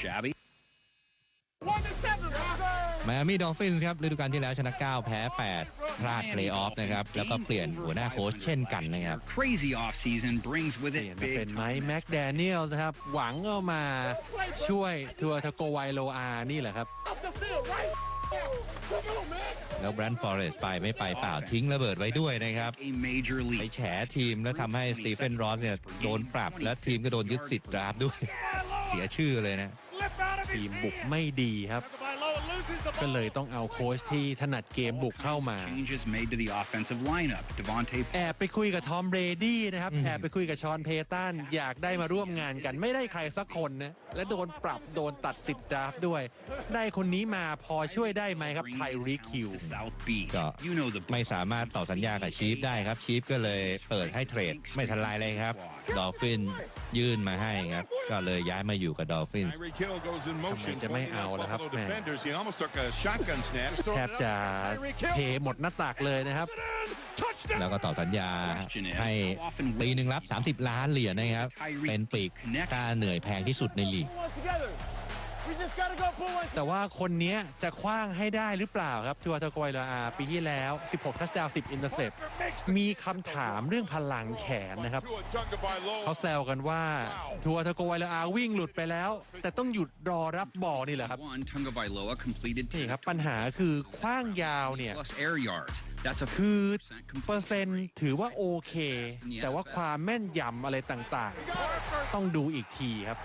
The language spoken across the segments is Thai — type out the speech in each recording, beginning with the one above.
shabby. ไมอามี่ดอลฟินส์ครับฤดูกาลที่แล้วชนะ 9 แพ้ 8 พลาดเพลย์ออฟนะครับ แล้วก็เปลี่ยนหัวหน้าโค้ชเช่นกันนะครับ Crazy offseason brings with เปลี่ย it นมาเป็น big ไม time ค์แม็กแดเนียลนะครับ หวังเอามาช่วยทัวร์ทโกไวโลอานี่แหละครับแล้วแบรนด์ฟอเรสไปไม่ไปเปล่าทิ้งระเบิดไว้ด้วยนะครับ a major ไป league. แฉทีมแล้วทำให้สตีเฟนรอสเนี่ยโดนปรับและทีมก็โดนยึดสิทธิ์ดราฟต์ด้วย เสียชื่อเลยนะ ทีมบุกไม่ดีครับ ก็เลยต้องเอาโค้ชที่ถนัดเกมบุกเข้ามา Changes made to the offensive lineup. Devontae แอบไปคุยกับทอมเบรดี้นะครับแอบไปคุยกับชอนเพตันอยากได้มาร่วมงานกัน ไม่ได้ใครสักคนนะและโดนปรับโดนตัดสิทธิ์ดราฟต์ด้วย ได้คนนี้มาพอช่วยได้ไหมครับไท bring ริ his คิว talents to South Beach. ก็ You know the ไม่สามารถต่อสัญญากับชีฟได้ครับชีฟก็เลยเปิดให้เทรดไม่ทันไรเลยครับ ดอลฟินยื่นมาให้ครับ ก็เลยย้ายมาอยู่กับดอลฟิน Tyreek Hill goes in motion. ทำไมจะไม่เอาล่ะครับ Buffalo แม่ defenders. He almost took a shotgun snap. แทบจะเทหมดหน้าตักเลยนะครับ แล้วก็ต่อสัญญาให้ปีหนึ่งรับ 30 ล้านเหรียญนะครับ เป็นปีกค่าเหนื่อยแพงที่สุดในลีก แต่ว่าคนเนี้ยจะคว้างให้ได้หรือเปล่าครับทัวร์ทโกไวโลอาปีที่แล้ว 16 ทัชดาวน์10 อินเตอร์เซปมีคำถามเรื่องพลังแขนนะครับ To a Tagovailoa. เขาแซวกันว่าทัวร์ทโกไวโลอาวิ่งหลุดไปแล้ว แต่ต้องหยุดรอรับบอลนี่แหละครับ one Tungavailoa completed นี่10ครับ ปัญหาคือคว้างยาวเนี่ย plus air yards. That's a คือ50%เปอร์เซ็นต์ถือว่าโอเค แต่ว่าความแม่นยำอะไรต่างๆ ต้องดูอีกทีครับ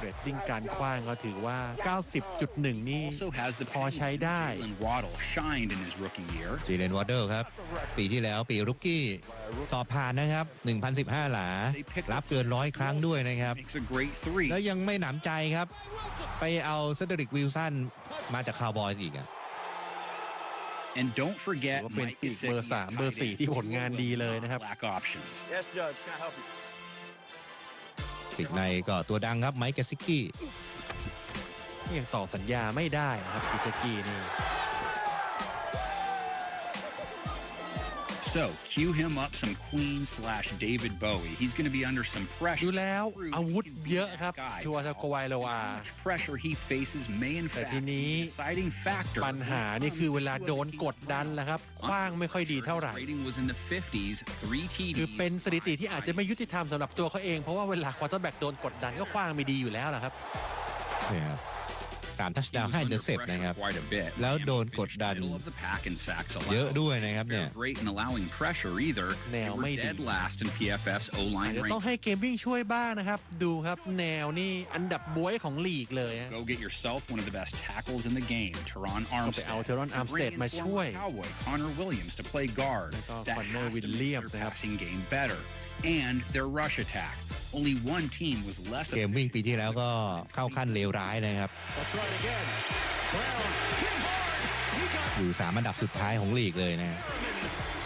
เรตติ้งการคว้างก็ถือว่า 90.1 นี่ also has the พอใช้ได้ Jalen Waddle shined in his rookie year. จีเลนวอเดอร์ครับ ปีที่แล้วปีรุกกี้สอบผ่านนะครับ 1,015 หลา รับเกินร้อยครั้งด้วยนะครับ Makes a great three. แล้วยังไม่หนำใจครับ ไปเอาเซเดริกวิลสันมาจากคาวบอยส์อีกอะ And don't ถื forget อว่าเป็น Mike ปีกเบอร์ Gesicki สามเบอร์สี่ที่ผลงานดีเลยนะครับ Black options. ปิดในก็ตัวดังครับไมค์แกซิกกี้ยังต่อสัญญาไม่ได้นะครับกิสกี้นี่ So cue him up some Queen slash David Bowie. He's going to be under some ดู pressure. แล้ว Prove อา he วุธ can be เยอะ that ครับ guy. ทัวร์ทโกไวโลอา How much pressure he faces may in แต่ fact ที be นี้ the deciding factor. ปัญหานี่คือเวลาโดนกดดันแล้วครับคว้างไม่ค่อยดีเท่าไหร่ Rating was in the 50s, three คือ TDs. เป็นสถิติที่อาจจะไม่ยุติธรรมสำหรับตัวเขาเองเพราะว่าเวลาควอเตอร์แบ็กโดนกดดันก็คว้างไม่ดีอยู่แล้วล่ะครับเนี่ย ครับสามทัช He ดาว was ให้เด under อะเซป pressure นะครับ quite a bit. แล้ว Miami โดนกด finished ดัน middle of the pack in sacks เยอะ allowed. ด้วยนะครับเนี่ย They're great in allowing pressure either. They แนว were ไม่ดี dead last in PFF's อาจ O-line จะต้อง ranking. ให้เกมวิ่งช่วยบ้างนะครับ ดูครับแนวนี่อันดับบวยของลีกเลยฮะ Go get yourself one of the best tackles in the game, Teron ไปเอา Armstead. Teron And Armstead bring in มา former ช่วย Cowboy Connor Williams to play guard. แล้วก็ That Connor has to make Williams their นะครับ passing game better. And their rush attack. Only one team was less เกมวิ่ง efficient ปีที่แล้วก็เข้าขั้นเลวร้ายนะครับ อยู่สามอันดับสุดท้ายของลีกเลยนะ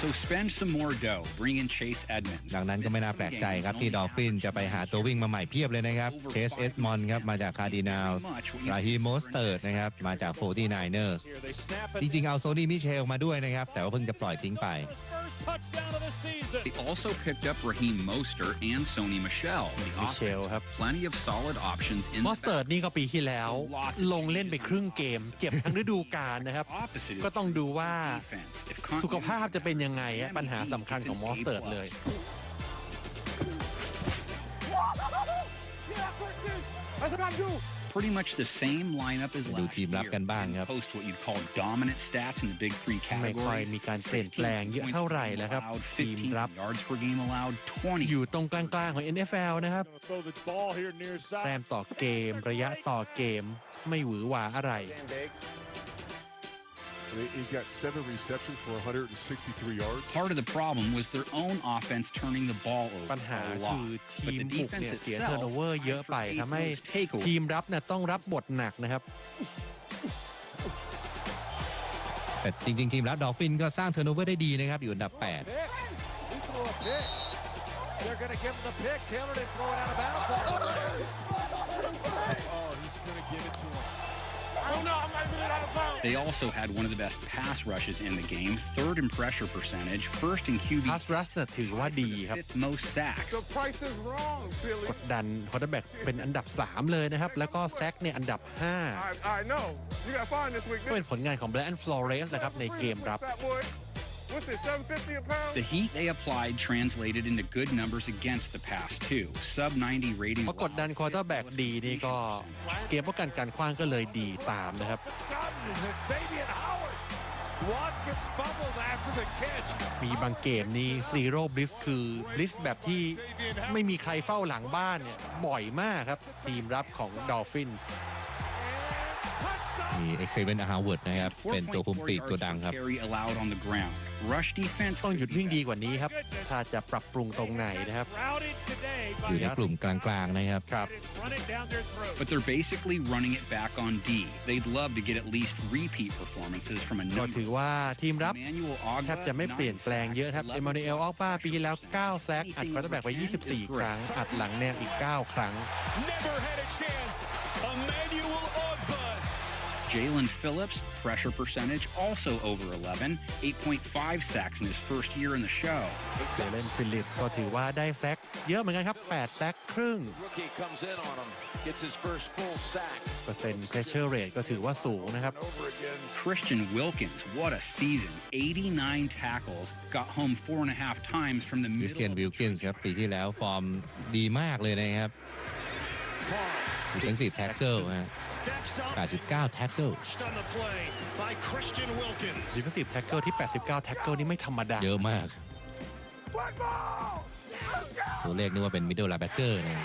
So spend some more dough. Bring in Chase Edmonds. ดังนั้นก็ไม่น่าแปลกใจครับที่ดอลฟินจะไปหาตัววิ่งมาใหม่เพียบเลยนะครับเคสเอสมอนครับมาจากคาร์ดินาลราฮีโมสเติร์ดนะครับมาจากโฟตี้ไนเนอร์จริงๆเอาโซนี่มิเชลมาด้วยนะครับ แต่ว่าเพิ่งจะปล่อยทิ้งไป They also picked up Raheem Mostert and Sony Michel. The Michel offense ครับ plenty of solid options in มอ the สเติร์ด back. นี่ก็ปีที่แล้ว ลงเล่นไปครึ่งเกม เจ็บทั้งฤดูกาลนะครับ Opposite is ก็ต้องดูว่า defense. If สุขภาพจะเป็นยังไงฮะปัญหาสำคัญของมอสเติร์ดเลย Pretty much the same lineup as ดู last ทีมรับ year. กันบ้าง Didn't ครับ Post what you'd call dominant stats in the big three ไม่ค่อย categories. มีการเปลี่ยนแปลงเยอะ16เท่าไหร่ points แล้วครับ allowed, ทีม15รับ yards per game allowed, 20. อยู่ตรงกลางๆของ NFL นะครับ Throw the ball here near แต้ side. มต่อเกมระยะต่อเกมไม่หวือหวาอะไร He's got seven receptions for 163 yards. Part of the problem was their own offense turning the ball over ปัญหา a คื lot. อ But ทีม the บุกเนี่ย defense เสียเทอร์โน itself เวอร์เยอะไป forgave ทำให้ those takeaways. ทีมรับเนี่ยต้องรับบทหนักนะครับ แต่จริง ๆ ทีมรับดอลฟินก็สร้างเทอร์โนเวอร์ได้ดีนะครับ อยู่อันดับ 8 He threw a pick. They're going to give him the pick. Taylor didn't throw it out of bounds. Oh, he's going to give it to him. They also had one of the best pass rushes in the game, third in pressure percentage, first in QB, พาสรัชถือว่าดีครับ fifth most sacks. The price is wrong, Billy. กดดันคอร์เตอร์แบ็กเป็นอันดับ 3 เลยนะครับ แล้วก็แซกเนี่ยอันดับ I, I know. You got fine this week. 5 ก็เป็นผลงานของแบรนด์ฟลอเรสนะครับในเกมรับ Fat boy. What's it, 750 a pound? The heat they applied translated into good numbers against the pass too. Sub 90 rating. พอกดดันคอร์เตอร์แบ็กดีนี่ก็เกมป้องกันการคว้างก็เลยดีตามนะครับ Xavier Howard. Watkins fumbled after the catch. มีบางเกมนี่ซีโร่บลิสคือบลิสแบบที่ไม่มีใครเฝ้าหลังบ้านเนี่ยบ่อยมากครับ ทีมรับของดอลฟิน มีเอ็กเซเวนฮาวเวิร์ดนะครับ เป็นตัวคุมปีกตัวดังครับ Carry allowed on the ground. Rush defense ต้องหยุดวิ่งดีกว่านี้ครับ ถ้าจะปรับปรุงตรงไหนนะครับ Routed today อยู่ by ในกลุ่มกลางๆนะครับครับ run it down their throat. But they're basically running it back on D. They'd love to get at least repeat performances from a ก็ number ถือว่าทีมรับ Emmanuel แท Ogba, บจะไม่เปลี่ยนแปลงเยอะครับ nine เอ sacks, มานูเอลออกป้าปีที่แล้ว9แซกอัดคอร์เตอร์แบ็กไป 24 ครั้ง อัดหลังแนวอีก 9 ครั้ง Never had a chance. Emmanuel Ogba. Jalen Phillips, pressure percentage also over 11, 8.5 sacks in his first year in the show. เจเลนฟิลิปส์ก็ถือว่าได้แซกเยอะเหมือนกันครับ 8 แซกครึ่ง Rookie comes in on him, gets his first full sack. เปอร์เซ็นต์เพรสเชอร์เรทก็ถือว่าสูงนะครับ Over again. Christian Wilkins, what a season. 89 tackles, got home four and a half times from the คริส middle เตียน of วิ the ลกินส์ครับ ปีที่แล้วฟอร์มดีมากเลยนะครับ ดิเฟนซีฟแท็กเกิลฮะ Steps up. 89แท็กเกิล On the play by Christian Wilkins. ดิฟ e นซีฟแท็กเกิลที่ 89แท็กเกิลนี่ไม่ธรรมดา เยอะมาก Black ball. ตัวเลขนึกว่าเป็นมิดเดิลไลน์แบ็กเกอร์นะ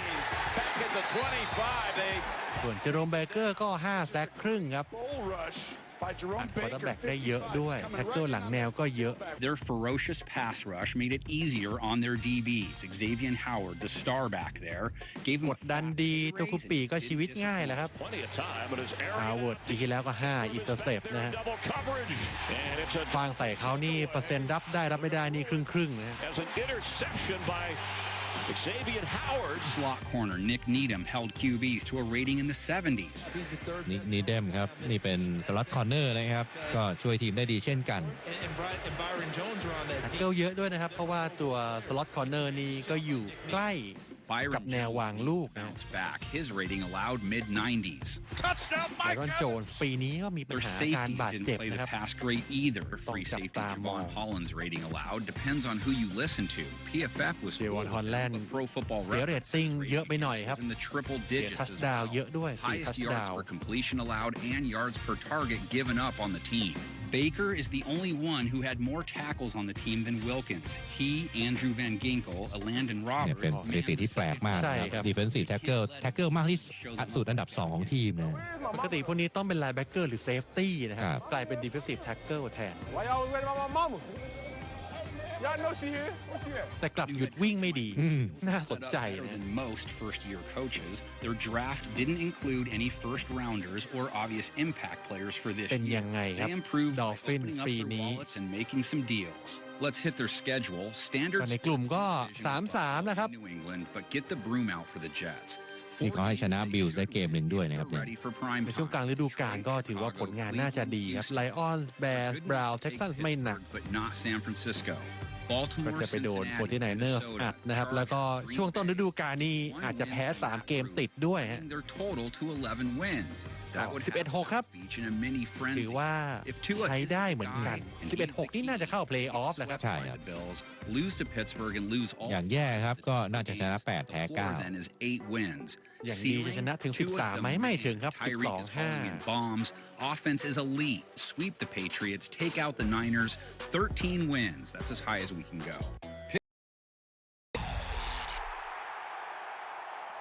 Back at the 25. They ส่วนเจอโรมเบเกอร์ก็5แซกครึ่งครับ bull rush by อั Jerome ดคอร์เตอร์แบ็ก Baker. ได้เยอะด้วยแท็กเกิลหลังแนวก็เยอะ Their ferocious pass rush made it easier on their DBs. Xavier Howard, the star back there, gave ก them ดดันดีตัวคุปปีก็ชีวิตง่ายแหละครับ Plenty of time, but his ฮาวเวิร์ดปีที่แล้วก็ 5 อินเตอร์เซปนะฮะ double coverage. And it's a ฟางใส่เขานี่เปอร์เซ็นต์รับได้รับไม่ได้นี่ครึ่งครึ่งๆนะ ฮะ as an interception by Xavier Howard. slot corner. Nick Needham held QBs to a rating in the 70s. นิกนีเดมครับ นี่เป็นสล็อตคอร์เนอร์นะครับ ก็ช่วยทีมได้ดีเช่นกันแท็กเกิลเยอะด้วยนะครับ เพราะว่าตัวสล็อตคอร์เนอร์นี่ก็อยู่ใกล้ Byron กับแนววางลูกนะ bounced back. His rating allowed mid 90s. Touchdown ไบรอนโจนส์ปีนี้ก็มีปัญ Their หาการ safeties บาด didn't เจ็บ play นะ the ครับ pass great either. Freeจับ safety ตามอง Javon Holland's rating allowed depends on who you listen to. PFF was Javon full, Holland but Pro Football เสียเรต Reference's ติ้ง rating เยอะไปหน่อยครับ was in the triple เสีย digits ทัช as ดาว well. เยอะด้วย 4 ทั Highest ช yards ดาว per completion allowed and yards per target given up on the team. Baker is the only one who had more tackles on the team than Wilkins. He, Andrew Van Ginkel, Landon เนี่ย Roberts. เป็นสถิติที่แปลกมากใช่นะคครัรับบดิเฟนซีฟแท็กเกิลแท็กเกิลมากที่สุดอันดับ 2 ของทีมนะ ปกติพวกนี้ต้องเป็นไลน์แบ็กเกอร์หรือเซฟตี้นะคครัรับ บ กลายเป็นดิฟ e นซีฟแท็กเกิลแทน Why y'all was waiting about my mama? แต่กลับหยุดวิ่งไม่ดีอืมน่าสน set up ใจ better นะ than most first-year coaches. Their draft didn't include any first-rounders or obvious impact players for this เป็น year. ยังไงครับ They improved by Dolphins opening up ปี their นี้ wallets and making some deals. Let's hit their schedule. Standard ก็ในกลุ่มก็ division 3-3 นะครับ New England, but get the broom out for the Jets. นี่เขาให้ชนะ Bills ได้เกมหนึ่งด้วยนะครับ They're เนี่ย ready for prime ในช่วงกลางฤดูกาลก็ถือว่าผลงานน่าจะดีครับไลออนแบร์บราวน์เท็กซัสไม่หนัก ก็จะไปโดนโฟร์ทีไนเนอัดนะครับ แล้วก็ช่วงต้นฤดูกาลนี้อาจจะแพ้ 3 เกมติดด้วยฮะสิบเอ็ดหกครับ ถือว่าใช้ได้เหมือนกัน 11-6 นี่น่าจะเข้าเพลย์ออฟแล้วครับ ใช่ครับอย่างแย่ครับก็น่าจะชนะ 8 แพ้ 9 อย่างดีจะชนะถึง Ceiling, Tua's 13 the ไหมไม่ man. ถึงครับ Tyreek is hauling in 12-5 bombs. Offense is elite. Sweep the Patriots. Take out the Niners. 13 wins. That's as high as we can go.